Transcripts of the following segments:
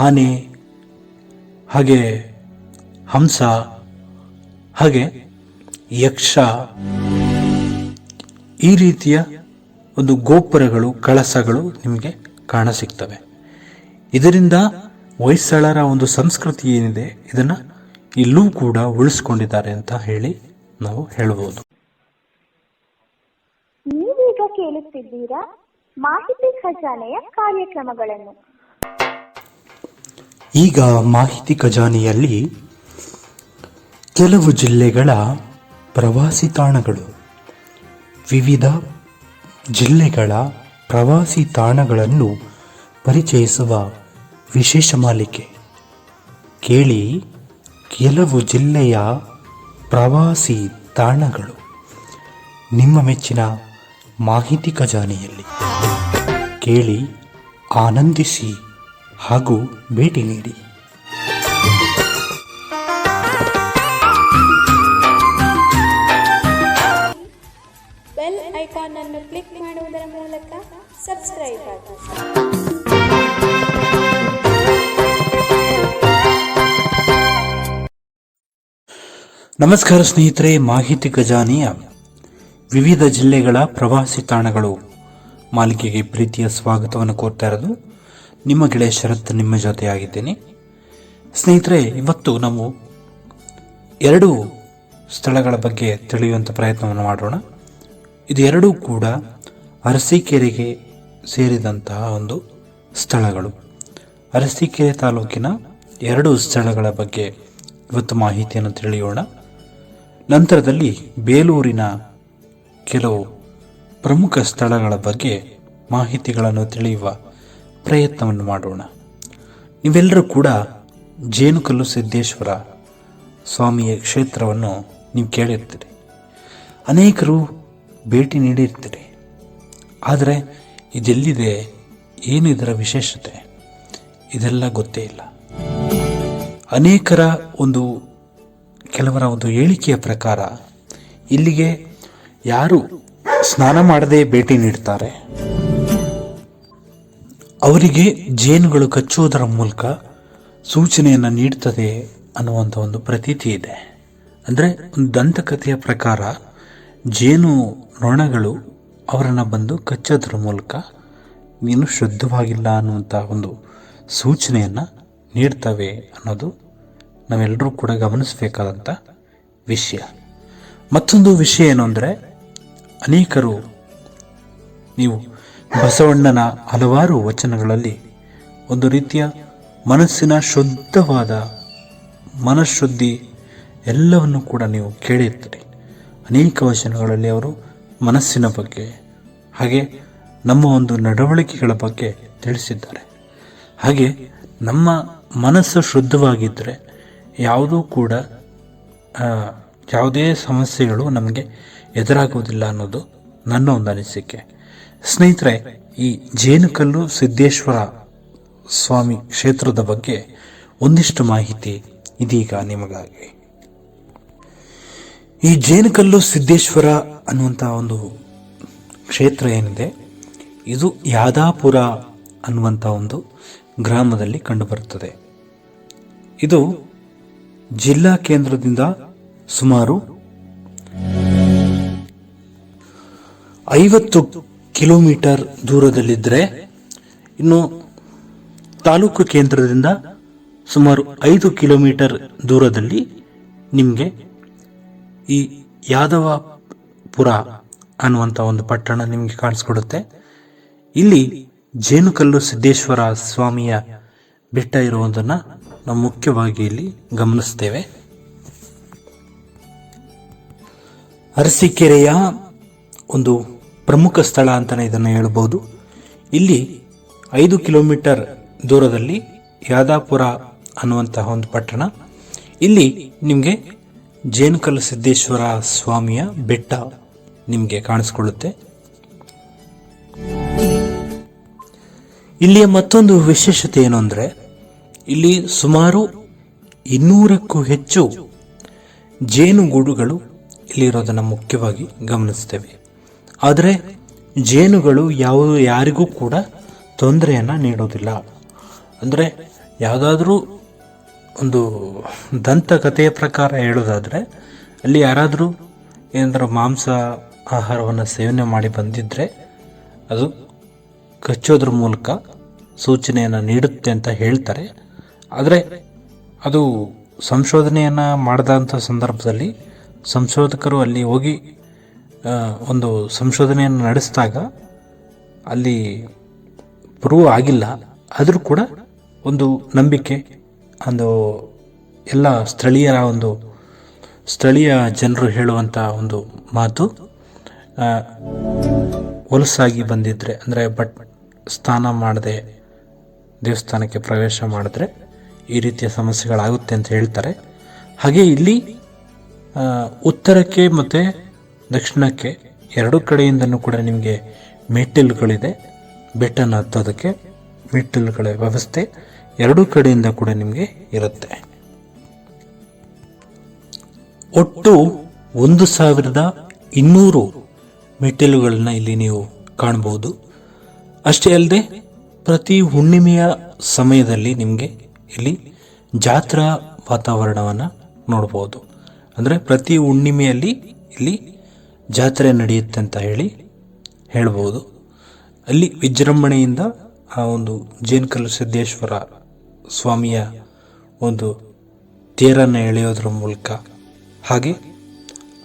ಆನೆ, ಹಾಗೆ ಹಂಸ, ಹಾಗೆ ಯಕ್ಷ. ಈ ರೀತಿಯ ಒಂದು ಗೋಪುರಗಳು, ಕಳಸಗಳು ನಿಮಗೆ ಕಾಣಸಿಗ್ತವೆ. ಇದರಿಂದ ಹೊಯ್ಸಳರ ಒಂದು ಸಂಸ್ಕೃತಿ ಏನಿದೆ, ಇದನ್ನು ಇಲ್ಲೂ ಕೂಡ ಉಳಿಸ್ಕೊಂಡಿದ್ದಾರೆ ಅಂತ ಹೇಳಿ ನಾವು ಹೇಳಬಹುದು ನೀವೀಗ ಕೇಳುತ್ತಿದ್ದೀರಾ ಮಾಹಿತಿ ಖಜಾನೆಯ ಕಾರ್ಯಕ್ರಮಗಳನ್ನು. ಈಗ ಮಾಹಿತಿ ಖಜಾನೆಯಲ್ಲಿ ಕೆಲವು ಜಿಲ್ಲೆಗಳ ಪ್ರವಾಸಿ ತಾಣಗಳು, ವಿವಿಧ ಜಿಲ್ಲೆಗಳ ಪ್ರವಾಸಿ ತಾಣಗಳನ್ನು ಪರಿಚಯಿಸುವ ವಿಶೇಷ ಮಾಲಿಕೆ. ಕೇಳಿ ಕೆಲವು ಜಿಲ್ಲೆಯ ಪ್ರವಾಸಿ ತಾಣಗಳು ನಿಮ್ಮ ಮೆಚ್ಚಿನ ಮಾಹಿತಿ ಖಜಾನೆಯಲ್ಲಿ. ಕೇಳಿ ಆನಂದಿಸಿ. ಹಾಗೂ ಭೇಟಿ ನೀಡಿ. ಬೆಲ್ ಐಕಾನ್ ಅನ್ನು ಕ್ಲಿಕ್ ಮಾಡುವುದರ ಮೂಲಕ ಸಬ್ಸ್ಕ್ರೈಬ್ ಆಗಿ. ನಮಸ್ಕಾರ ಸ್ನೇಹಿತರೆ ಮಾಹಿತಿ ಖಜಾನೆಯ ವಿವಿಧ ಜಿಲ್ಲೆಗಳ ಪ್ರವಾಸಿ ತಾಣಗಳು ಮಾಲಿಕೆಗೆ ಪ್ರೀತಿಯ ಸ್ವಾಗತವನ್ನು ಕೋರ್ತಾ ಇರೋದು. ನಿಮ್ಮ ಗೆಳೆಯ ಶರತ್ ನಿಮ್ಮ ಜೊತೆಯಾಗಿದ್ದೇನೆ ಸ್ನೇಹಿತರೆ, ಇವತ್ತು ನಾವು ಎರಡು ಸ್ಥಳಗಳ ಬಗ್ಗೆ ತಿಳಿಯುವಂಥ ಪ್ರಯತ್ನವನ್ನು ಮಾಡೋಣ. ಇದು ಎರಡೂ ಕೂಡ ಅರಸೀಕೆರೆಗೆ ಸೇರಿದಂತಹ ಒಂದು ಸ್ಥಳಗಳು. ಅರಸೀಕೆರೆ ತಾಲೂಕಿನ ಎರಡು ಸ್ಥಳಗಳ ಬಗ್ಗೆ ಇವತ್ತು ಮಾಹಿತಿಯನ್ನು ತಿಳಿಯೋಣ. ನಂತರದಲ್ಲಿ ಬೇಲೂರಿನ ಕೆಲವು ಪ್ರಮುಖ ಸ್ಥಳಗಳ ಬಗ್ಗೆ ಮಾಹಿತಿಗಳನ್ನು ತಿಳಿಯುವ ಪ್ರಯತ್ನವನ್ನು ಮಾಡೋಣ. ನೀವೆಲ್ಲರೂ ಕೂಡ ಜೇನುಕಲ್ಲು ಸಿದ್ದೇಶ್ವರ ಸ್ವಾಮಿಯ ಕ್ಷೇತ್ರವನ್ನು ನೀವು ಕೇಳಿರ್ತೀರಿ. ಅನೇಕರು ಭೇಟಿ ನೀಡಿರ್ತೀರಿ. ಆದರೆ ಇದೆಲ್ಲಿದೆ? ಏನು ಇದರ ವಿಶೇಷತೆ? ಇದೆಲ್ಲ ಗೊತ್ತೇ ಇಲ್ಲ. ಅನೇಕರ ಒಂದು ಕೆಲವರ ಒಂದು ಹೇಳಿಕೆಯ ಪ್ರಕಾರ ಇಲ್ಲಿಗೆ ಯಾರು ಸ್ನಾನ ಮಾಡದೆ ಭೇಟಿ ನೀಡ್ತಾರೆ? ಅವರಿಗೆ ಜೇನುಗಳು ಕಚ್ಚುವುದರ ಮೂಲಕ ಸೂಚನೆಯನ್ನು ನೀಡ್ತದೆ ಅನ್ನುವಂಥ ಒಂದು ಪ್ರತೀತಿ ಇದೆ. ಅಂದರೆ ಒಂದು ದಂತಕಥೆಯ ಪ್ರಕಾರ ಜೇನು ನೊಣಗಳು ಅವರನ್ನು ಬಂದು ಕಚ್ಚೋದ್ರ ಮೂಲಕ ನೀನು ಶುದ್ಧವಾಗಿಲ್ಲ ಅನ್ನುವಂಥ ಒಂದು ಸೂಚನೆಯನ್ನು ನೀಡ್ತವೆ ಅನ್ನೋದು ನಾವೆಲ್ಲರೂ ಕೂಡ ಗಮನಿಸಬೇಕಾದಂಥ ವಿಷಯ. ಮತ್ತೊಂದು ವಿಷಯ ಏನು ಅಂದರೆ ಅನೇಕರು ನೀವು ಬಸವಣ್ಣನ ಹಲವಾರು ವಚನಗಳಲ್ಲಿ ಒಂದು ರೀತಿಯ ಮನಸ್ಸಿನ ಶುದ್ಧವಾದ ಮನಃಶುದ್ಧಿ ಎಲ್ಲವನ್ನು ಕೂಡ ನೀವು ಕೇಳಿರ್ತೀರಿ. ಅನೇಕ ವಚನಗಳಲ್ಲಿ ಅವರು ಮನಸ್ಸಿನ ಬಗ್ಗೆ ಹಾಗೆ ನಮ್ಮ ಒಂದು ನಡವಳಿಕೆಗಳ ಬಗ್ಗೆ ತಿಳಿಸಿದ್ದಾರೆ. ಹಾಗೆ ನಮ್ಮ ಮನಸ್ಸು ಶುದ್ಧವಾಗಿದ್ದರೆ ಯಾವುದೂ ಕೂಡ ಯಾವುದೇ ಸಮಸ್ಯೆಗಳು ನಮಗೆ ಎದುರಾಗುವುದಿಲ್ಲ ಅನ್ನೋದು ನನ್ನ ಒಂದು ಅನಿಸಿಕೆ. ಸ್ನೇಹಿತರೆ, ಈ ಜೇನುಕಲ್ಲು ಸಿದ್ದೇಶ್ವರ ಸ್ವಾಮಿ ಕ್ಷೇತ್ರದ ಬಗ್ಗೆ ಒಂದಿಷ್ಟು ಮಾಹಿತಿ ಇದೀಗ ನಿಮಗಾಗಿ. ಈ ಜೇನುಕಲ್ಲು ಸಿದ್ದೇಶ್ವರ ಅನ್ನುವಂಥ ಒಂದು ಕ್ಷೇತ್ರ ಏನಿದೆ, ಇದು ಯಾದಾಪುರ ಅನ್ನುವಂಥ ಒಂದು ಗ್ರಾಮದಲ್ಲಿ ಕಂಡುಬರುತ್ತದೆ. ಇದು ಜಿಲ್ಲಾ ಕೇಂದ್ರದಿಂದ ಸುಮಾರು ಐವತ್ತು ಕಿಲೋಮೀಟರ್ ದೂರದಲ್ಲಿದ್ದರೆ ಇನ್ನು ತಾಲೂಕು ಕೇಂದ್ರದಿಂದ ಸುಮಾರು ಐದು ಕಿಲೋಮೀಟರ್ ದೂರದಲ್ಲಿ ನಿಮಗೆ ಈ ಯಾದವಪುರ ಅನ್ನುವಂಥ ಒಂದು ಪಟ್ಟಣ ನಿಮಗೆ ಕಾಣಿಸ್ಕೊಡುತ್ತೆ. ಇಲ್ಲಿ ಜೇನುಕಲ್ಲು ಸಿದ್ದೇಶ್ವರ ಸ್ವಾಮಿಯ ಬೆಟ್ಟ ಇರುವುದನ್ನು ನಾವು ಮುಖ್ಯವಾಗಿ ಇಲ್ಲಿ ಗಮನಿಸ್ತೇವೆ. ಅರಸೀಕೆರೆಯ ಒಂದು ಪ್ರಮುಖ ಸ್ಥಳ ಅಂತಲೇ ಇದನ್ನು ಹೇಳ್ಬೋದು. ಇಲ್ಲಿ ಐದು ಕಿಲೋಮೀಟರ್ ದೂರದಲ್ಲಿ ಯಾದಾಪುರ ಅನ್ನುವಂತಹ ಒಂದು ಪಟ್ಟಣ. ಇಲ್ಲಿ ನಿಮಗೆ ಜೇನುಕಲ್ ಸಿದ್ದೇಶ್ವರ ಸ್ವಾಮಿಯ ಬೆಟ್ಟ ನಿಮಗೆ ಕಾಣಿಸ್ಕೊಳ್ಳುತ್ತೆ. ಇಲ್ಲಿಯ ಮತ್ತೊಂದು ವಿಶೇಷತೆ ಏನು ಅಂದರೆ, ಇಲ್ಲಿ ಸುಮಾರು ಇನ್ನೂರಕ್ಕೂ ಹೆಚ್ಚು ಜೇನುಗೂಡುಗಳು ಇಲ್ಲಿರೋದನ್ನು ಮುಖ್ಯವಾಗಿ ಗಮನಿಸ್ತೇವೆ. ಆದರೆ ಜೇನುಗಳು ಯಾವ ಯಾರಿಗೂ ಕೂಡ ತೊಂದರೆಯನ್ನು ನೀಡೋದಿಲ್ಲ. ಅಂದರೆ ಯಾವುದಾದ್ರೂ ಒಂದು ದಂತಕಥೆಯ ಪ್ರಕಾರ ಹೇಳೋದಾದರೆ, ಅಲ್ಲಿ ಯಾರಾದರೂ ಏನಾದರೂ ಮಾಂಸ ಆಹಾರವನ್ನು ಸೇವನೆ ಮಾಡಿ ಬಂದಿದ್ದರೆ ಅದು ಕಚ್ಚೋದ್ರ ಮೂಲಕ ಸೂಚನೆಯನ್ನು ನೀಡುತ್ತೆ ಅಂತ ಹೇಳ್ತಾರೆ. ಆದರೆ ಅದು ಸಂಶೋಧನೆಯನ್ನು ಮಾಡಿದಂಥ ಸಂದರ್ಭದಲ್ಲಿ ಸಂಶೋಧಕರು ಅಲ್ಲಿ ಹೋಗಿ ಒಂದು ಸಂಶೋಧನೆಯನ್ನು ನಡೆಸಿದಾಗ ಅಲ್ಲಿ ಪ್ರೂವ್ ಆಗಿಲ್ಲ. ಆದರೂ ಕೂಡ ಒಂದು ನಂಬಿಕೆ, ಒಂದು ಎಲ್ಲ ಸ್ಥಳೀಯರ ಒಂದು ಸ್ಥಳೀಯ ಜನರು ಹೇಳುವಂಥ ಒಂದು ಮಾತು ಹೊಲಸಾಗಿ ಬಂದಿದ್ರೆ, ಅಂದರೆ ಬಟ್ ಸ್ನಾನ ಮಾಡದೆ ದೇವಸ್ಥಾನಕ್ಕೆ ಪ್ರವೇಶ ಮಾಡಿದ್ರೆ ಈ ರೀತಿಯ ಸಮಸ್ಯೆಗಳಾಗುತ್ತೆ ಅಂತ ಹೇಳ್ತಾರೆ. ಹಾಗೆ ಇಲ್ಲಿ ಉತ್ತರಕ್ಕೆ ಮತ್ತು ದಕ್ಷಿಣಕ್ಕೆ ಎರಡು ಕಡೆಯಿಂದನೂ ಕೂಡ ನಿಮಗೆ ಮೆಟ್ಟಿಲುಗಳಿದೆ. ಬೆಟ್ಟನ ಹತ್ತೋದಕ್ಕೆ ಮೆಟ್ಟಿಲುಗಳ ವ್ಯವಸ್ಥೆ ಎರಡೂ ಕಡೆಯಿಂದ ಕೂಡ ನಿಮಗೆ ಇರುತ್ತೆ. ಒಟ್ಟು ಒಂದು ಸಾವಿರದ ಇನ್ನೂರು ಮೆಟ್ಟಿಲುಗಳನ್ನ ಇಲ್ಲಿ ನೀವು ಕಾಣಬಹುದು ಅಷ್ಟೇ ಅಲ್ಲದೆ ಪ್ರತಿ ಹುಣ್ಣಿಮೆಯ ಸಮಯದಲ್ಲಿ ನಿಮಗೆ ಇಲ್ಲಿ ಜಾತ್ರಾ ವಾತಾವರಣವನ್ನು ನೋಡಬಹುದು ಅಂದರೆ ಪ್ರತಿ ಹುಣ್ಣಿಮೆಯಲ್ಲಿ ಇಲ್ಲಿ ಜಾತ್ರೆ ನಡೆಯುತ್ತೆ ಅಂತ ಹೇಳಿ ಹೇಳ್ಬೋದು. ಅಲ್ಲಿ ವಿಜೃಂಭಣೆಯಿಂದ ಆ ಒಂದು ಜೇನ್ಕಲ್ಲು ಸಿದ್ದೇಶ್ವರ ಸ್ವಾಮಿಯ ಒಂದು ತೇರನ್ನು ಎಳೆಯೋದ್ರ ಮೂಲಕ ಹಾಗೆ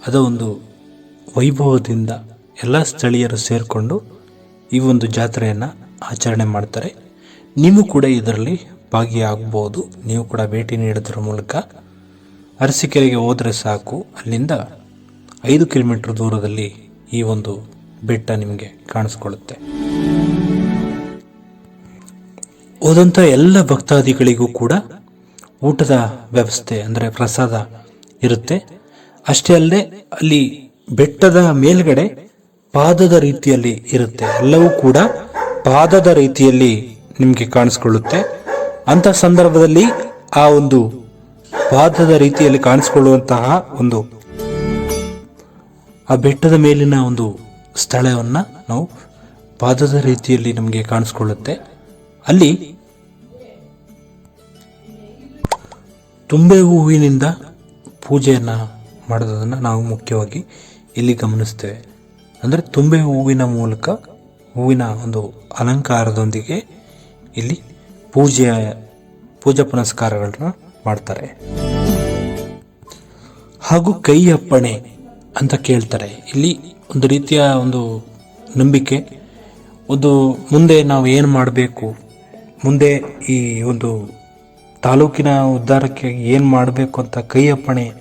ಅದ ಒಂದು ವೈಭವದಿಂದ ಎಲ್ಲ ಸ್ಥಳೀಯರು ಸೇರಿಕೊಂಡು ಈ ಒಂದು ಜಾತ್ರೆಯನ್ನು ಆಚರಣೆ ಮಾಡ್ತಾರೆ. ನೀವು ಕೂಡ ಇದರಲ್ಲಿ ಭಾಗಿಯಾಗಬಹುದು ನೀವು ಕೂಡ ಭೇಟಿ ನೀಡೋದ್ರ ಮೂಲಕ ಅರಸಿಕೆರೆಗೆ ಹೋದರೆ ಸಾಕು. ಅಲ್ಲಿಂದ ಐದು ಕಿಲೋಮೀಟರ್ ದೂರದಲ್ಲಿ ಈ ಒಂದು ಬೆಟ್ಟ ನಿಮಗೆ ಕಾಣಿಸ್ಕೊಳ್ಳುತ್ತೆ. ಹೋದಂಥ ಎಲ್ಲ ಭಕ್ತಾದಿಗಳಿಗೂ ಕೂಡ ಊಟದ ವ್ಯವಸ್ಥೆ ಅಂದರೆ ಪ್ರಸಾದ ಇರುತ್ತೆ. ಅಷ್ಟೇ ಅಲ್ಲದೆ ಅಲ್ಲಿ ಬೆಟ್ಟದ ಮೇಲ್ಗಡೆ ಪಾದದ ರೀತಿಯಲ್ಲಿ ಇರುತ್ತೆ. ಎಲ್ಲವೂ ಕೂಡ ಪಾದದ ರೀತಿಯಲ್ಲಿ ನಿಮಗೆ ಕಾಣಿಸ್ಕೊಳ್ಳುತ್ತೆ. ಅಂತ ಸಂದರ್ಭದಲ್ಲಿ ಆ ಒಂದು ಪಾದದ ರೀತಿಯಲ್ಲಿ ಕಾಣಿಸ್ಕೊಳ್ಳುವಂತಹ ಒಂದು ಆ ಬೆಟ್ಟದ ಮೇಲಿನ ಒಂದು ಸ್ಥಳವನ್ನು ನಾವು ಪಾದದ ರೀತಿಯಲ್ಲಿ ನಮಗೆ ಕಾಣಿಸ್ಕೊಳ್ಳುತ್ತೆ. ಅಲ್ಲಿ ತುಂಬೆ ಹೂವಿನಿಂದ ಪೂಜೆಯನ್ನು ಮಾಡೋದನ್ನು ನಾವು ಮುಖ್ಯವಾಗಿ ಇಲ್ಲಿ ಗಮನಿಸ್ತೇವೆ. ಅಂದರೆ ತುಂಬೆ ಹೂವಿನ ಮೂಲಕ ಹೂವಿನ ಒಂದು ಅಲಂಕಾರದೊಂದಿಗೆ ಇಲ್ಲಿ ಪೂಜೆಯ, ಪೂಜಾ ಪುನಸ್ಕಾರಗಳನ್ನ ಮಾಡ್ತಾರೆ. ಹಾಗೂ ಕೈ ಅಪ್ಪಣೆ ಅಂತ ಕೇಳ್ತಾರೆ. ಇಲ್ಲಿ ಒಂದು ರೀತಿಯ ಒಂದು ನಂಬಿಕೆ. ಒಂದು ಮುಂದೆ ನಾವು ಏನು ಮಾಡಬೇಕು? ಮುಂದೆ ಈ ಒಂದು ತಾಲೂಕಿನ ಉದ್ಧಾರಕ್ಕೆ ಏನು ಮಾಡಬೇಕು ಅಂತ ಕೈಯಪ್ಪಣೆ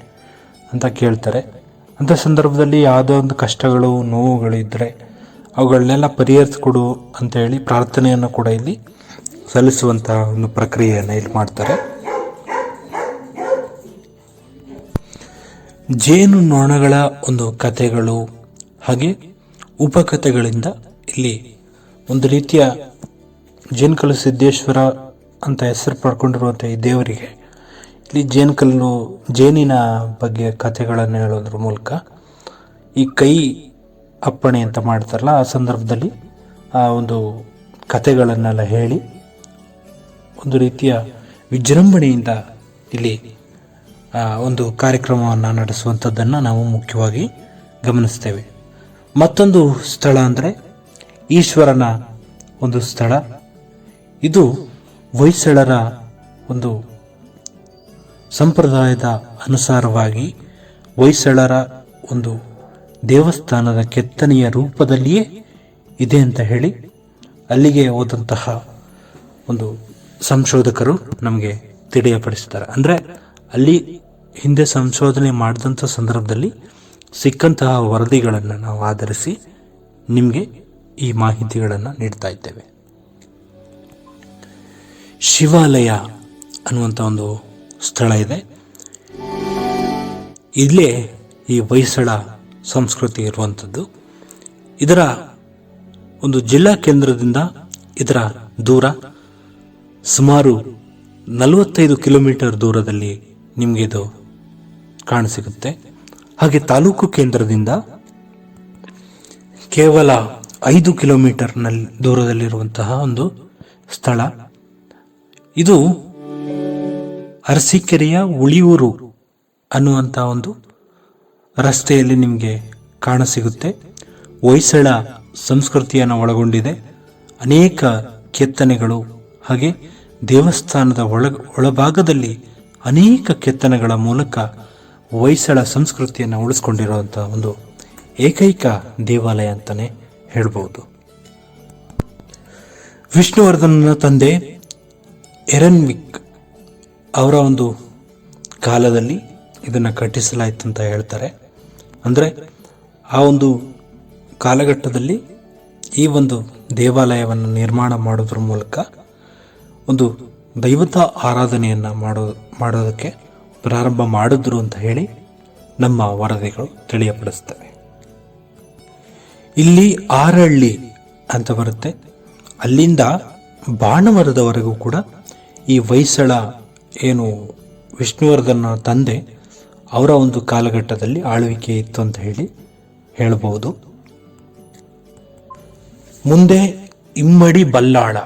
ಅಂತ ಕೇಳ್ತಾರೆ. ಅಂಥ ಸಂದರ್ಭದಲ್ಲಿ ಯಾವುದೋ ಒಂದು ಕಷ್ಟಗಳು ನೋವುಗಳು ಇದ್ದರೆ ಅವುಗಳನ್ನೆಲ್ಲ ಪರಿಹರಿಸ್ಕೊಡು ಅಂತ ಹೇಳಿ ಪ್ರಾರ್ಥನೆಯನ್ನು ಕೂಡ ಇಲ್ಲಿ ಸಲ್ಲಿಸುವಂತಹ ಒಂದು ಪ್ರಕ್ರಿಯೆಯನ್ನು ಇಲ್ಲಿ ಮಾಡ್ತಾರೆ. ಜೇನು ನೊಣಗಳ ಒಂದು ಕಥೆಗಳು, ಹಾಗೆ ಉಪಕಥೆಗಳಿಂದ ಇಲ್ಲಿ ಒಂದು ರೀತಿಯ ಜೇನುಕಲ್ಲು ಸಿದ್ದೇಶ್ವರ ಅಂತ ಹೆಸರು ಪಡ್ಕೊಂಡಿರುವಂಥ ಈ ದೇವರಿಗೆ. ಇಲ್ಲಿ ಜೇನುಕಲ್ಲು, ಜೇನಿನ ಬಗ್ಗೆ ಕಥೆಗಳನ್ನು ಹೇಳೋದ್ರ ಮೂಲಕ ಈ ಕೈ ಅಪ್ಪಣೆ ಅಂತ ಮಾಡ್ತಾರಲ್ಲ, ಆ ಸಂದರ್ಭದಲ್ಲಿ ಆ ಒಂದು ಕಥೆಗಳನ್ನೆಲ್ಲ ಹೇಳಿ ಒಂದು ರೀತಿಯ ವಿಜೃಂಭಣೆಯಿಂದ ಇಲ್ಲಿ ಒಂದು ಕಾರ್ಯಕ್ರಮವನ್ನು ನಡೆಸುವಂಥದ್ದನ್ನು ನಾವು ಮುಖ್ಯವಾಗಿ ಗಮನಿಸ್ತೇವೆ. ಮತ್ತೊಂದು ಸ್ಥಳ ಅಂದರೆ ಈಶ್ವರನ ಒಂದು ಸ್ಥಳ. ಇದು ಹೊಯ್ಸಳರ ಒಂದು ಸಂಪ್ರದಾಯದ ಅನುಸಾರವಾಗಿ ಹೊಯ್ಸಳರ ಒಂದು ದೇವಸ್ಥಾನದ ಕೆತ್ತನೆಯ ರೂಪದಲ್ಲಿಯೇ ಇದೆ ಅಂತ ಹೇಳಿ ಅಲ್ಲಿಗೆ ಹೋದಂತಹ ಒಂದು ಸಂಶೋಧಕರು ನಮಗೆ ತಿಳಿಯಪಡಿಸ್ತಾರೆ. ಅಂದರೆ ಅಲ್ಲಿ ಹಿಂದೆ ಸಂಶೋಧನೆ ಮಾಡಿದಂಥ ಸಂದರ್ಭದಲ್ಲಿ ಸಿಕ್ಕಂತಹ ವರದಿಗಳನ್ನು ನಾವು ಆಧರಿಸಿ ನಿಮಗೆ ಈ ಮಾಹಿತಿಗಳನ್ನು ನೀಡ್ತಾ ಇದ್ದೇವೆ. ಶಿವಾಲಯ ಅನ್ನುವಂಥ ಒಂದು ಸ್ಥಳ ಇದೆ. ಇಲ್ಲೇ ಈ ಹೊಯ್ಸಳ ಸಂಸ್ಕೃತಿ ಇರುವಂಥದ್ದು. ಇದರ ಒಂದು ಜಿಲ್ಲಾ ಕೇಂದ್ರದಿಂದ ಇದರ ದೂರ ಸುಮಾರು ನಲವತ್ತೈದು ಕಿಲೋಮೀಟರ್ ದೂರದಲ್ಲಿ ನಿಮಗೆ ಇದು ಕಾಣಸಿಗುತ್ತೆ. ಹಾಗೆ ತಾಲೂಕು ಕೇಂದ್ರದಿಂದ ಕೇವಲ ಐದು ಕಿಲೋಮೀಟರ್ನಲ್ಲಿ ದೂರದಲ್ಲಿರುವಂತಹ ಒಂದು ಸ್ಥಳ. ಇದು ಅರಸೀಕೆರೆಯ ಉಳಿಯೂರು ಅನ್ನುವಂಥ ಒಂದು ರಸ್ತೆಯಲ್ಲಿ ನಿಮಗೆ ಕಾಣಸಿಗುತ್ತೆ. ಹೊಯ್ಸಳ ಸಂಸ್ಕೃತಿಯನ್ನು ಒಳಗೊಂಡಿದೆ. ಅನೇಕ ಕೆತ್ತನೆಗಳು ಹಾಗೆ ದೇವಸ್ಥಾನದ ಒಳ ಒಳಭಾಗದಲ್ಲಿ ಅನೇಕ ಕೆತ್ತನೆಗಳ ಮೂಲಕ ಹೊಯ್ಸಳ ಸಂಸ್ಕೃತಿಯನ್ನು ಉಳಿಸ್ಕೊಂಡಿರುವಂಥ ಒಂದು ಏಕೈಕ ದೇವಾಲಯ ಅಂತಲೇ ಹೇಳ್ಬೋದು ವಿಷ್ಣುವರ್ಧನನ ತಂದೆ ಎರನ್ವಿಕ್ ಅವರ ಒಂದು ಕಾಲದಲ್ಲಿ ಇದನ್ನು ಕಟ್ಟಿಸಲಾಯಿತು ಅಂತ ಹೇಳ್ತಾರೆ. ಅಂದರೆ ಆ ಒಂದು ಕಾಲಘಟ್ಟದಲ್ಲಿ ಈ ಒಂದು ದೇವಾಲಯವನ್ನು ನಿರ್ಮಾಣ ಮಾಡೋದ್ರ ಮೂಲಕ ಒಂದು ದೈವತ ಆರಾಧನೆಯನ್ನು ಮಾಡೋ, ಮಾಡೋದಕ್ಕೆ ಪ್ರಾರಂಭ ಮಾಡಿದ್ರು ಅಂತ ಹೇಳಿ ನಮ್ಮ ವರದಿಗಳು ತಿಳಿಯಪಡಿಸ್ತವೆ. ಇಲ್ಲಿ ಆರಳ್ಳಿ ಅಂತ ಬರುತ್ತೆ. ಅಲ್ಲಿಂದ ಬಾಣವರದವರೆಗೂ ಕೂಡ ಈ ಹೊಯ್ಸಳ ಏನು ವಿಷ್ಣುವರ್ಧನ ತಂದೆ ಅವರ ಒಂದು ಕಾಲಘಟ್ಟದಲ್ಲಿ ಆಳ್ವಿಕೆ ಇತ್ತು ಅಂತ ಹೇಳಿ ಹೇಳಬಹುದು ಮುಂದೆ ಇಮ್ಮಡಿ ಬಲ್ಲಾಳ.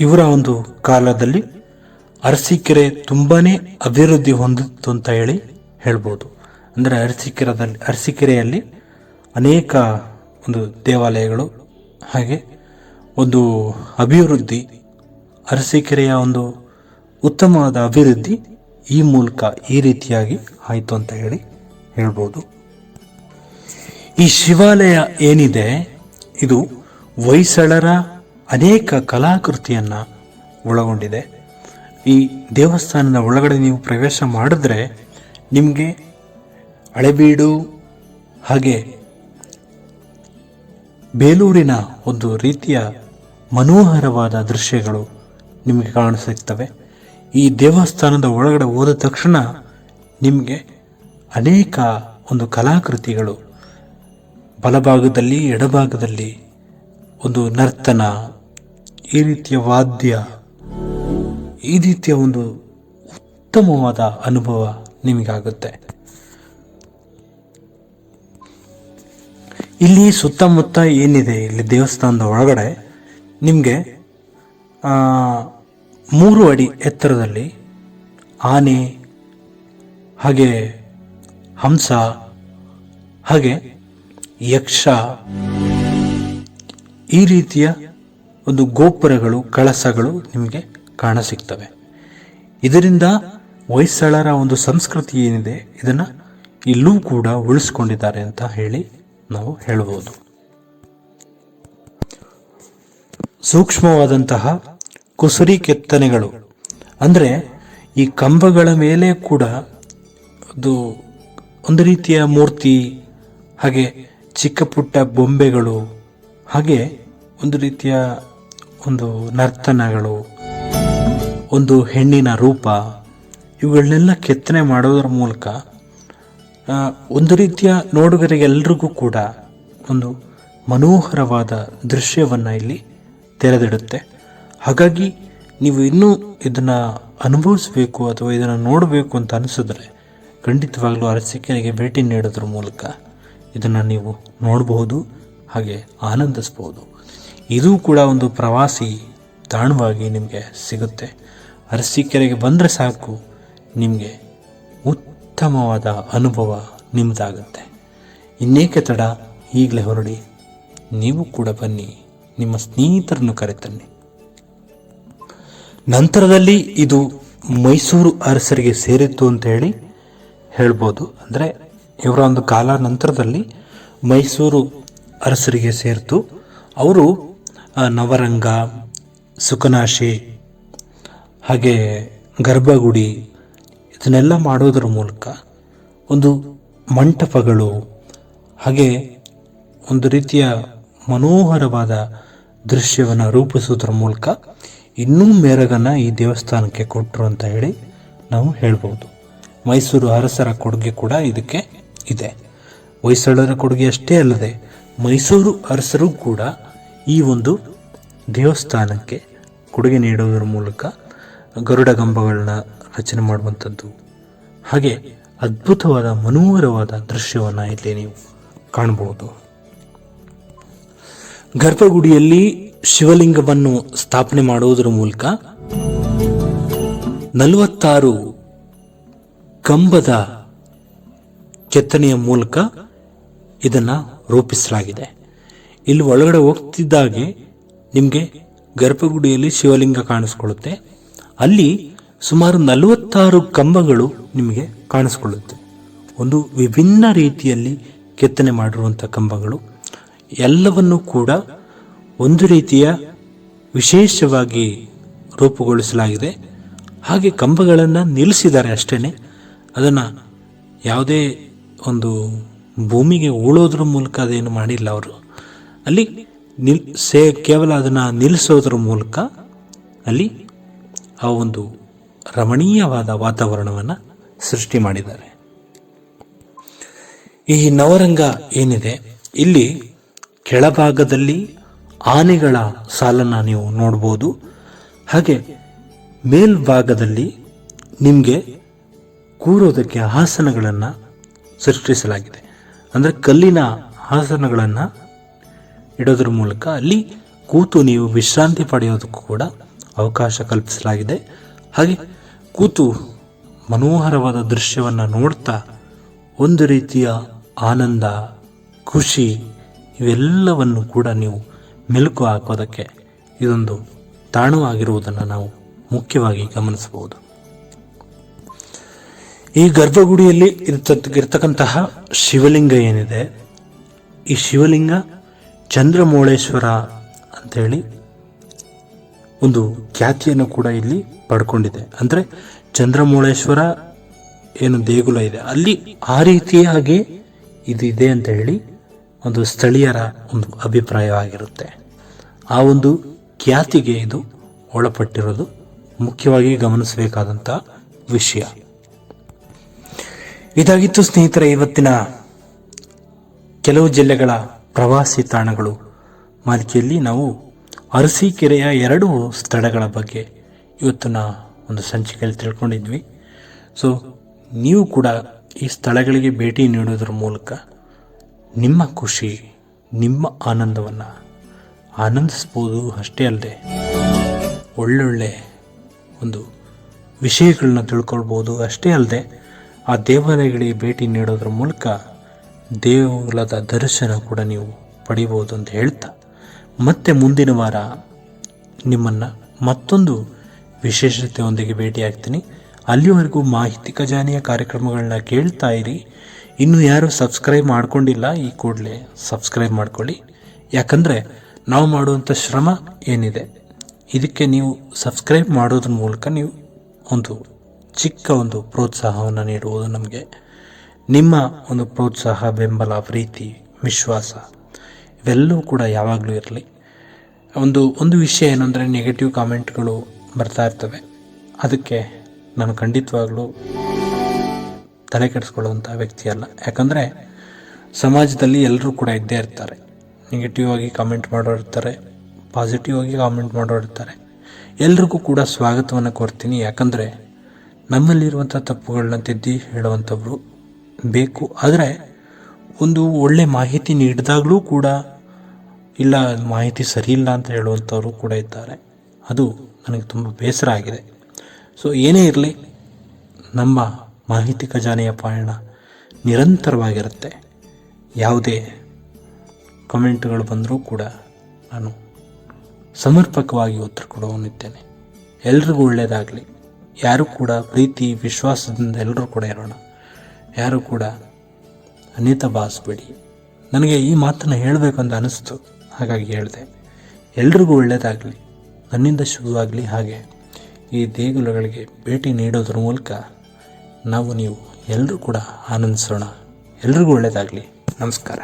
ಇವರ ಒಂದು ಕಾಲದಲ್ಲಿ ಅರಸೀಕೆರೆ ತುಂಬಾ ಅಭಿವೃದ್ಧಿ ಹೊಂದಿತ್ತು ಅಂತ ಹೇಳಿ ಹೇಳ್ಬೋದು. ಅಂದರೆ ಅರಸೀಕೆರದಲ್ಲಿ, ಅರಸೀಕೆರೆಯಲ್ಲಿ ಅನೇಕ ಒಂದು ದೇವಾಲಯಗಳು ಹಾಗೆ ಒಂದು ಅಭಿವೃದ್ಧಿ, ಅರಸೀಕೆರೆಯ ಒಂದು ಉತ್ತಮವಾದ ಅಭಿವೃದ್ಧಿ ಈ ಮೂಲಕ ಈ ರೀತಿಯಾಗಿ ಆಯಿತು ಅಂತ ಹೇಳಿ ಹೇಳ್ಬೋದು. ಈ ಶಿವಾಲಯ ಏನಿದೆ? ಇದು ಹೊಯ್ಸಳರ ಅನೇಕ ಕಲಾಕೃತಿಯನ್ನು ಒಳಗೊಂಡಿದೆ. ಈ ದೇವಸ್ಥಾನದ ಒಳಗಡೆ ನೀವು ಪ್ರವೇಶ ಮಾಡಿದ್ರೆ ನಿಮಗೆ ಹಳೆಬೀಡು ಹಾಗೆ ಬೇಲೂರಿನ ಒಂದು ರೀತಿಯ ಮನೋಹರವಾದ ದೃಶ್ಯಗಳು ನಿಮಗೆ ಕಾಣಿಸುತ್ತವೆ. ಈ ದೇವಸ್ಥಾನದ ಒಳಗಡೆ ಹೋದ ತಕ್ಷಣ ನಿಮಗೆ ಅನೇಕ ಒಂದು ಕಲಾಕೃತಿಗಳು ಬಲಭಾಗದಲ್ಲಿ ಎಡಭಾಗದಲ್ಲಿ ಒಂದು ನರ್ತನ ಈ ರೀತಿಯ ವಾದ್ಯ, ಈ ರೀತಿಯ ಒಂದು ಉತ್ತಮವಾದ ಅನುಭವ ನಿಮಗಾಗುತ್ತೆ. ಇಲ್ಲಿ ಸುತ್ತಮುತ್ತ ಏನಿದೆ, ಇಲ್ಲಿ ದೇವಸ್ಥಾನದ ಒಳಗಡೆ ನಿಮಗೆ ಮೂರು ಅಡಿ ಎತ್ತರದಲ್ಲಿ ಆನೆ, ಹಾಗೆ ಹಂಸ, ಹಾಗೆ ಯಕ್ಷ ಈ ರೀತಿಯ ಒಂದು ಗೋಪುರಗಳು, ಕಳಸಗಳು ನಿಮಗೆ ಕಾಣಸಿಗ್ತವೆ. ಇದರಿಂದ ಹೊಯ್ಸಳರ ಒಂದು ಸಂಸ್ಕೃತಿ ಏನಿದೆ, ಇದನ್ನು ಇಲ್ಲೂ ಕೂಡ ಉಳಿಸ್ಕೊಂಡಿದ್ದಾರೆ ಅಂತ ಹೇಳಿ ನಾವು ಹೇಳಬಹುದು ಸೂಕ್ಷ್ಮವಾದಂತಹ ಕುಸುರಿ ಕೆತ್ತನೆಗಳು, ಅಂದರೆ ಈ ಕಂಬಗಳ ಮೇಲೆ ಕೂಡ ಅದು ಒಂದು ರೀತಿಯ ಮೂರ್ತಿ, ಹಾಗೆ ಚಿಕ್ಕ ಪುಟ್ಟ ಬೊಂಬೆಗಳು, ಹಾಗೆ ಒಂದು ರೀತಿಯ ಒಂದು ನರ್ತನಗಳು, ಒಂದು ಹೆಣ್ಣಿನ ರೂಪ, ಇವುಗಳನ್ನೆಲ್ಲ ಕೆತ್ತನೆ ಮಾಡೋದ್ರ ಮೂಲಕ ಒಂದು ರೀತಿಯ ನೋಡುಗರಿಗೆಲ್ಲರಿಗೂ ಕೂಡ ಒಂದು ಮನೋಹರವಾದ ದೃಶ್ಯವನ್ನು ಇಲ್ಲಿ ತೆರೆದಿಡುತ್ತೆ. ಹಾಗಾಗಿ ನೀವು ಇನ್ನೂ ಇದನ್ನು ಅನುಭವಿಸಬೇಕು ಅಥವಾ ಇದನ್ನು ನೋಡಬೇಕು ಅಂತ ಅನಿಸಿದ್ರೆ ಖಂಡಿತವಾಗಲೂ ಅರಸಿಕೆನಿಗೆ ಭೇಟಿ ನೀಡೋದ್ರ ಮೂಲಕ ಇದನ್ನು ನೀವು ನೋಡಬಹುದು, ಹಾಗೆ ಆನಂದಿಸ್ಬೋದು ಇದು ಕೂಡ ಒಂದು ಪ್ರವಾಸಿ ತಾಣವಾಗಿ ನಿಮಗೆ ಸಿಗುತ್ತೆ. ಅರಸೀಕೆರೆಗೆ ಬಂದರೆ ಸಾಕು, ನಿಮಗೆ ಉತ್ತಮವಾದ ಅನುಭವ ನಿಮ್ಮದಾಗುತ್ತೆ ಇನ್ನೇಕೆ ತಡ? ಈಗಲೇ ಹೊರಡಿ. ನೀವು ಕೂಡ ಬನ್ನಿ, ನಿಮ್ಮ ಸ್ನೇಹಿತರನ್ನು ಕರೆತನ್ನಿ. ನಂತರದಲ್ಲಿ ಇದು ಮೈಸೂರು ಅರಸರಿಗೆ ಸೇರಿತ್ತು ಅಂತ ಹೇಳಿ ಹೇಳ್ಬೋದು. ಅಂದರೆ ಇವರ ಒಂದು ಕಾಲ ನಂತರದಲ್ಲಿ ಮೈಸೂರು ಅರಸರಿಗೆ ಸೇರಿತು. ಅವರು ನವರಂಗ, ಸುಕನಾಶಿ, ಹಾಗೆ ಗರ್ಭಗುಡಿ, ಇದನ್ನೆಲ್ಲ ಮಾಡೋದ್ರ ಮೂಲಕ ಒಂದು ಮಂಟಪಗಳು, ಹಾಗೆ ಒಂದು ರೀತಿಯ ಮನೋಹರವಾದ ದೃಶ್ಯವನ್ನು ರೂಪಿಸೋದ್ರ ಮೂಲಕ ಇನ್ನೂ ಮೆರಗನ್ನು ಈ ದೇವಸ್ಥಾನಕ್ಕೆ ಕೊಟ್ಟರು ಅಂತ ಹೇಳಿ ನಾವು ಹೇಳ್ಬೋದು. ಮೈಸೂರು ಅರಸರ ಕೊಡುಗೆ ಕೂಡ ಇದಕ್ಕೆ ಇದೆ. ಹೊಯ್ಸಳರ ಕೊಡುಗೆ ಅಷ್ಟೇ ಅಲ್ಲದೆ ಮೈಸೂರು ಅರಸರು ಕೂಡ ಈ ಒಂದು ದೇವಸ್ಥಾನಕ್ಕೆ ಕೊಡುಗೆ ನೀಡುವುದರ ಮೂಲಕ ಗರುಡ ಕಂಬಗಳನ್ನ ರಚನೆ ಮಾಡುವಂಥದ್ದು. ಹಾಗೆ ಅದ್ಭುತವಾದ ಮನೋಹರವಾದ ದೃಶ್ಯವನ್ನು ಇಲ್ಲಿ ನೀವು ಕಾಣಬಹುದು. ಗರ್ಭಗುಡಿಯಲ್ಲಿ ಶಿವಲಿಂಗವನ್ನು ಸ್ಥಾಪನೆ ಮಾಡುವುದರ ಮೂಲಕ ನಲವತ್ತಾರು ಕಂಬದ ಕೆತ್ತನೆಯ ಮೂಲಕ ಇದನ್ನು ರೂಪಿಸಲಾಗಿದೆ. ಇಲ್ಲಿ ಒಳಗಡೆ ಹೋಗ್ತಿದ್ದಾಗೆ ನಿಮಗೆ ಗರ್ಭಗುಡಿಯಲ್ಲಿ ಶಿವಲಿಂಗ ಕಾಣಿಸ್ಕೊಳ್ಳುತ್ತೆ. ಅಲ್ಲಿ ಸುಮಾರು ನಲವತ್ತಾರು ಕಂಬಗಳು ನಿಮಗೆ ಕಾಣಿಸ್ಕೊಳ್ಳುತ್ತೆ. ಒಂದು ವಿಭಿನ್ನ ರೀತಿಯಲ್ಲಿ ಕೆತ್ತನೆ ಮಾಡಿರುವಂಥ ಕಂಬಗಳು. ಎಲ್ಲವನ್ನೂ ಕೂಡ ಒಂದು ರೀತಿಯ ವಿಶೇಷವಾಗಿ ರೂಪುಗೊಳಿಸಲಾಗಿದೆ. ಹಾಗೆ ಕಂಬಗಳನ್ನು ನಿಲ್ಲಿಸಿದ್ದಾರೆ ಅಷ್ಟೇ ಅದನ್ನು ಯಾವುದೇ ಒಂದು ಭೂಮಿಗೆ ಉಳೋದ್ರ ಮೂಲಕ ಅದೇನು ಮಾಡಿಲ್ಲ ಅವರು. ಅಲ್ಲಿ ನಿಲ್ ಸೇ ಕೇವಲ ಅದನ್ನು ನಿಲ್ಲಿಸೋದ್ರ ಮೂಲಕ ಅಲ್ಲಿ ಆ ಒಂದು ರಮಣೀಯವಾದ ವಾತಾವರಣವನ್ನು ಸೃಷ್ಟಿ ಮಾಡಿದ್ದಾರೆ. ಈ ನವರಂಗ ಏನಿದೆ? ಇಲ್ಲಿ ಕೆಳಭಾಗದಲ್ಲಿ ಆನೆಗಳ ಸಾಲನ್ನು ನೀವು ನೋಡ್ಬೋದು. ಹಾಗೆ ಮೇಲ್ಭಾಗದಲ್ಲಿ ನಿಮಗೆ ಕೂರೋದಕ್ಕೆ ಆಸನಗಳನ್ನು ಸೃಷ್ಟಿಸಲಾಗಿದೆ. ಅಂದರೆ ಕಲ್ಲಿನ ಆಸನಗಳನ್ನು ಇಡೋದ್ರ ಮೂಲಕ ಅಲ್ಲಿ ಕೂತು ನೀವು ವಿಶ್ರಾಂತಿ ಪಡೆಯೋದಕ್ಕೂ ಕೂಡ ಅವಕಾಶ ಕಲ್ಪಿಸಲಾಗಿದೆ. ಹಾಗೆ ಕೂತು ಮನೋಹರವಾದ ದೃಶ್ಯವನ್ನು ನೋಡ್ತಾ ಒಂದು ರೀತಿಯ ಆನಂದ, ಖುಷಿ ಇವೆಲ್ಲವನ್ನು ಕೂಡ ನೀವು ಮೆಲುಕು ಹಾಕೋದಕ್ಕೆ ಇದೊಂದು ತಾಣವಾಗಿರುವುದನ್ನು ನಾವು ಮುಖ್ಯವಾಗಿ ಗಮನಿಸಬಹುದು. ಈ ಗರ್ಭಗುಡಿಯಲ್ಲಿ ಇರ್ತ ಇರ್ತಕ್ಕಂತಹ ಶಿವಲಿಂಗ ಏನಿದೆ, ಈ ಶಿವಲಿಂಗ ಚಂದ್ರಮೌಳೇಶ್ವರ ಅಂತೇಳಿ ಒಂದು ಖ್ಯಾತಿಯನ್ನು ಕೂಡ ಇಲ್ಲಿ ಪಡ್ಕೊಂಡಿದೆ. ಅಂದರೆ ಚಂದ್ರಮೌಳೇಶ್ವರ ಏನು ದೇಗುಲ ಇದೆ, ಅಲ್ಲಿ ಆ ರೀತಿಯಾಗಿ ಇದಿದೆ ಇದೆ ಅಂತ ಹೇಳಿ ಒಂದು ಸ್ಥಳೀಯರ ಒಂದು ಅಭಿಪ್ರಾಯವಾಗಿರುತ್ತೆ. ಆ ಒಂದು ಖ್ಯಾತಿಗೆ ಇದು ಒಳಪಟ್ಟಿರೋದು ಮುಖ್ಯವಾಗಿ ಗಮನಿಸಬೇಕಾದಂಥ ವಿಷಯ. ಇದಾಗಿತ್ತು ಸ್ನೇಹಿತರೆ, ಇವತ್ತಿನ ಕೆಲವು ಜಿಲ್ಲೆಗಳ ಪ್ರವಾಸಿ ತಾಣಗಳು. ಮಾಲಿಕೆಯಲ್ಲಿ ನಾವು ಅರಸೀಕೆರೆಯ ಎರಡು ಸ್ಥಳಗಳ ಬಗ್ಗೆ ಇವತ್ತಿನ ಒಂದು ಸಂಚಿಕೆಯಲ್ಲಿ ತಿಳ್ಕೊಂಡಿದ್ವಿ. ಸೊ ನೀವು ಕೂಡ ಈ ಸ್ಥಳಗಳಿಗೆ ಭೇಟಿ ನೀಡೋದ್ರ ಮೂಲಕ ನಿಮ್ಮ ಖುಷಿ, ನಿಮ್ಮ ಆನಂದವನ್ನು ಆನಂದಿಸ್ಬೋದು ಅಷ್ಟೇ ಅಲ್ಲದೆ ಒಳ್ಳೊಳ್ಳೆ ಒಂದು ವಿಷಯಗಳನ್ನ ತಿಳ್ಕೊಳ್ಬೋದು ಅಷ್ಟೇ ಅಲ್ಲದೆ ಆ ದೇವಾಲಯಗಳಿಗೆ ಭೇಟಿ ನೀಡೋದ್ರ ಮೂಲಕ ದೇಗುಲದ ದರ್ಶನ ಕೂಡ ನೀವು ಪಡಿಬೋದು ಅಂತ ಹೇಳ್ತಾ, ಮತ್ತೆ ಮುಂದಿನ ವಾರ ನಿಮ್ಮನ್ನು ಮತ್ತೊಂದು ವಿಶೇಷತೆಯೊಂದಿಗೆ ಭೇಟಿಯಾಗ್ತೀನಿ. ಅಲ್ಲಿವರೆಗೂ ಮಾಹಿತಿ ಖಜಾನೆಯ ಕಾರ್ಯಕ್ರಮಗಳನ್ನ ಕೇಳ್ತಾ ಇರಿ. ಇನ್ನು ಯಾರು ಸಬ್ಸ್ಕ್ರೈಬ್ ಮಾಡ್ಕೊಂಡಿಲ್ಲ, ಈ ಕೂಡಲೇ ಸಬ್ಸ್ಕ್ರೈಬ್ ಮಾಡ್ಕೊಳ್ಳಿ. ಯಾಕಂದರೆ ನಾವು ಮಾಡುವಂಥ ಶ್ರಮ ಏನಿದೆ, ಇದಕ್ಕೆ ನೀವು ಸಬ್ಸ್ಕ್ರೈಬ್ ಮಾಡೋದ್ರ ಮೂಲಕ ನೀವು ಒಂದು ಚಿಕ್ಕ ಒಂದು ಪ್ರೋತ್ಸಾಹವನ್ನು ನೀಡುವುದು ನಮಗೆ. ನಿಮ್ಮ ಒಂದು ಪ್ರೋತ್ಸಾಹ, ಬೆಂಬಲ, ಪ್ರೀತಿ, ವಿಶ್ವಾಸ, ಇವೆಲ್ಲವೂ ಕೂಡ ಯಾವಾಗಲೂ ಇರಲಿ. ಒಂದು ಒಂದು ವಿಷಯ ಏನಂದರೆ ನೆಗೆಟಿವ್ ಕಾಮೆಂಟ್ಗಳು ಬರ್ತಾ ಇರ್ತವೆ. ಅದಕ್ಕೆ ನಾನು ಖಂಡಿತವಾಗಲೂ ತಲೆ ಕೆಡಿಸ್ಕೊಳ್ಳುವಂಥ ವ್ಯಕ್ತಿ ಅಲ್ಲ. ಯಾಕಂದರೆ ಸಮಾಜದಲ್ಲಿ ಎಲ್ಲರೂ ಕೂಡ ಇದ್ದೇ ಇರ್ತಾರೆ. ನೆಗೆಟಿವ್ ಆಗಿ ಕಾಮೆಂಟ್ ಮಾಡೋರು ಇರ್ತಾರೆ ಪಾಸಿಟಿವ್ ಆಗಿ ಕಾಮೆಂಟ್ ಮಾಡೋರು ಇರ್ತಾರೆ. ಎಲ್ರಿಗೂ ಕೂಡ ಸ್ವಾಗತವನ್ನು ಕೋರ್ತೀನಿ ಯಾಕಂದರೆ ನಮ್ಮಲ್ಲಿರುವಂಥ ತಪ್ಪುಗಳನ್ನ ತಿದ್ದಿ ಹೇಳುವಂಥವ್ರು ಬೇಕು. ಆದರೆ ಒಂದು ಒಳ್ಳೆ ಮಾಹಿತಿ ನೀಡಿದಾಗಲೂ ಕೂಡ ಇಲ್ಲ, ಮಾಹಿತಿ ಸರಿ ಇಲ್ಲ ಅಂತ ಹೇಳುವಂಥವರು ಕೂಡ ಇದ್ದಾರೆ. ಅದು ನನಗೆ ತುಂಬ ಬೇಸರ ಆಗಿದೆ. ಸೊ ಏನೇ ಇರಲಿ, ನಮ್ಮ ಮಾಹಿತಿ ಖಜಾನೆಯ ಪಯಣ ನಿರಂತರವಾಗಿರುತ್ತೆ. ಯಾವುದೇ ಕಮೆಂಟ್ಗಳು ಬಂದರೂ ಕೂಡ ನಾನು ಸಮರ್ಪಕವಾಗಿ ಉತ್ತರ ಕೊಡುವನಿದ್ದೇನೆ ಎಲ್ರಿಗೂ ಒಳ್ಳೆಯದಾಗಲಿ. ಯಾರು ಕೂಡ ಪ್ರೀತಿ, ವಿಶ್ವಾಸದಿಂದ ಎಲ್ಲರೂ ಕೂಡ ಇರೋಣ. ಯಾರೂ ಕೂಡ ಅನಿತ ಭಾವಿಸ್ಬೇಡಿ ನನಗೆ ಈ ಮಾತನ್ನು ಅಂತ ಅನಿಸ್ತು. ಹಾಗಾಗಿ ಹೇಳಿದೆ. ಎಲ್ರಿಗೂ ಒಳ್ಳೆಯದಾಗಲಿ ನನ್ನಿಂದ ಶುರುವಾಗಲಿ ಹಾಗೆ ಈ ದೇಗುಲಗಳಿಗೆ ಭೇಟಿ ನೀಡೋದ್ರ ಮೂಲಕ ನಾವು ನೀವು ಎಲ್ಲರೂ ಕೂಡ ಆನಂದಿಸೋಣ. ಎಲ್ರಿಗೂ ಒಳ್ಳೆಯದಾಗಲಿ ನಮಸ್ಕಾರ.